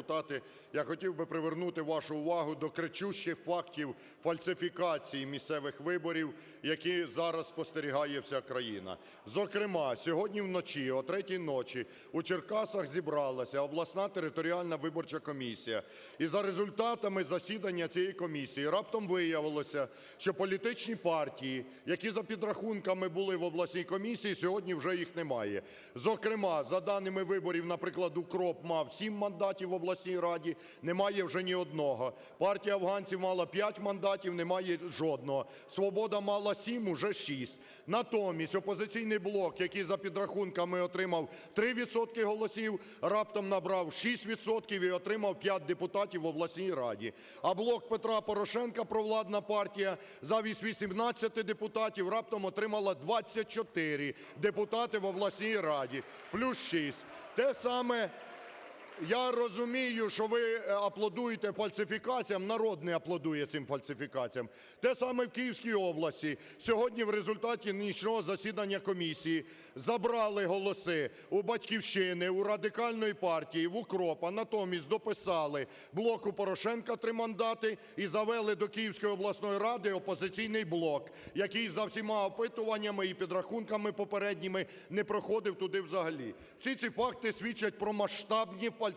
депутати, я хотів би привернути вашу увагу до кричущих фактів фальсифікації місцевих виборів, які зараз спостерігає вся країна. Зокрема, сьогодні вночі о третій ночі у Черкасах зібралася обласна територіальна виборча комісія. І за результатами засідання цієї комісії раптом виявилося, що політичні партії, які за підрахунками були в обласній комісії, сьогодні вже їх немає. Зокрема, за даними виборів, наприклад, УКРОП мав 7 мандатів в обласній раді, немає вже ні одного. Партія афганців мала 5 мандатів, немає жодного. Свобода мала 7, уже 6. Натомість опозиційний блок, який за підрахунками отримав 3% голосів, раптом набрав 6% і отримав 5 депутатів в обласній раді. А блок Петра Порошенка, провладна партія, замість 18 депутатів раптом отримала 24 депутати в обласній раді, плюс 6. Те саме я розумію, що ви е, аплодуєте фальсифікаціям, народ не аплодує цим фальсифікаціям. Те саме в Київській області. Сьогодні в результаті нічного засідання комісії забрали голоси у Батьківщини, у Радикальної партії, в УКРОПа. Натомість дописали блоку Порошенка три мандати і завели до Київської обласної ради опозиційний блок, який за всіма опитуваннями і підрахунками попередніми не проходив туди взагалі. Всі ці факти свідчать про масштабні фальсифікації,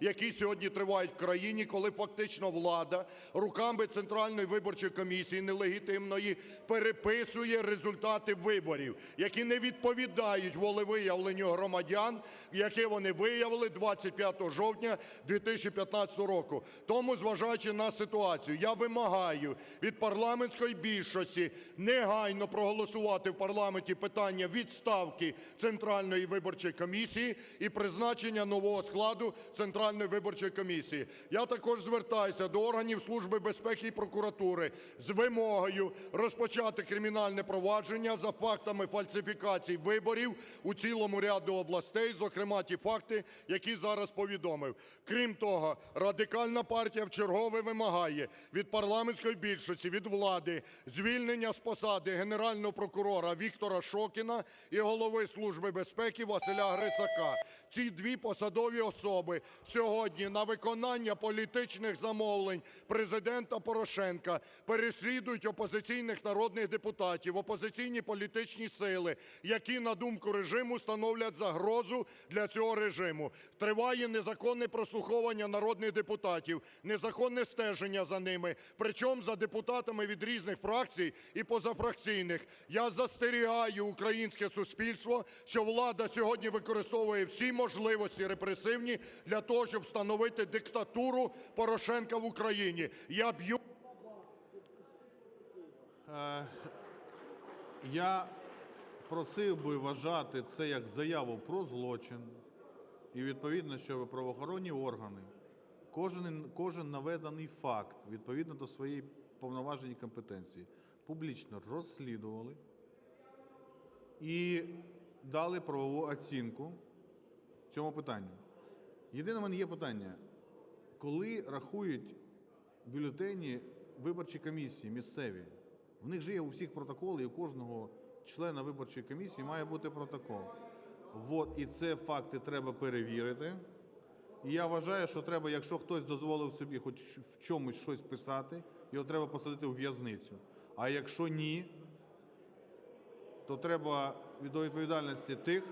які сьогодні тривають в країні, коли фактично влада руками Центральної виборчої комісії нелегітимної переписує результати виборів, які не відповідають волевиявленню громадян, яке вони виявили 25 жовтня 2015 року. Тому, зважаючи на ситуацію, я вимагаю від парламентської більшості негайно проголосувати в парламенті питання відставки Центральної виборчої комісії і призначення нового складу Центральної виборчої комісії. Я також звертаюся до органів Служби безпеки і прокуратури з вимогою розпочати кримінальне провадження за фактами фальсифікацій виборів у цілому ряду областей, зокрема ті факти, які зараз повідомив. Крім того, Радикальна партія вчергове вимагає від парламентської більшості, від влади звільнення з посади Генерального прокурора Віктора Шокіна і голови Служби безпеки Василя Грицака. Ці дві посадові особи сьогодні на виконання політичних замовлень Президента Порошенка переслідують опозиційних народних депутатів, опозиційні політичні сили, які, на думку режиму, становлять загрозу для цього режиму. Триває незаконне прослуховування народних депутатів, незаконне стеження за ними, причому за депутатами від різних фракцій і позафракційних. Я застерігаю українське суспільство, що влада сьогодні використовує всі можливості репресивні для того, щоб встановити диктатуру Порошенка в Україні. Я б'ю Е, Я просив би вважати це як заяву про злочин і відповідно, щоб правоохоронні органи кожен, кожен наведений факт відповідно до своєї повноважень і компетенції публічно розслідували і дали правову оцінку цьому питанню. Єдине в мене є питання: коли рахують бюлетені виборчі комісії місцеві, в них же є у всіх протоколи, і у кожного члена виборчої комісії має бути протокол. От, і це факти треба перевірити. І я вважаю, що треба, якщо хтось дозволив собі хоч в чомусь щось писати, його треба посадити у в'язницю. А якщо ні, то треба до відповідальності тих,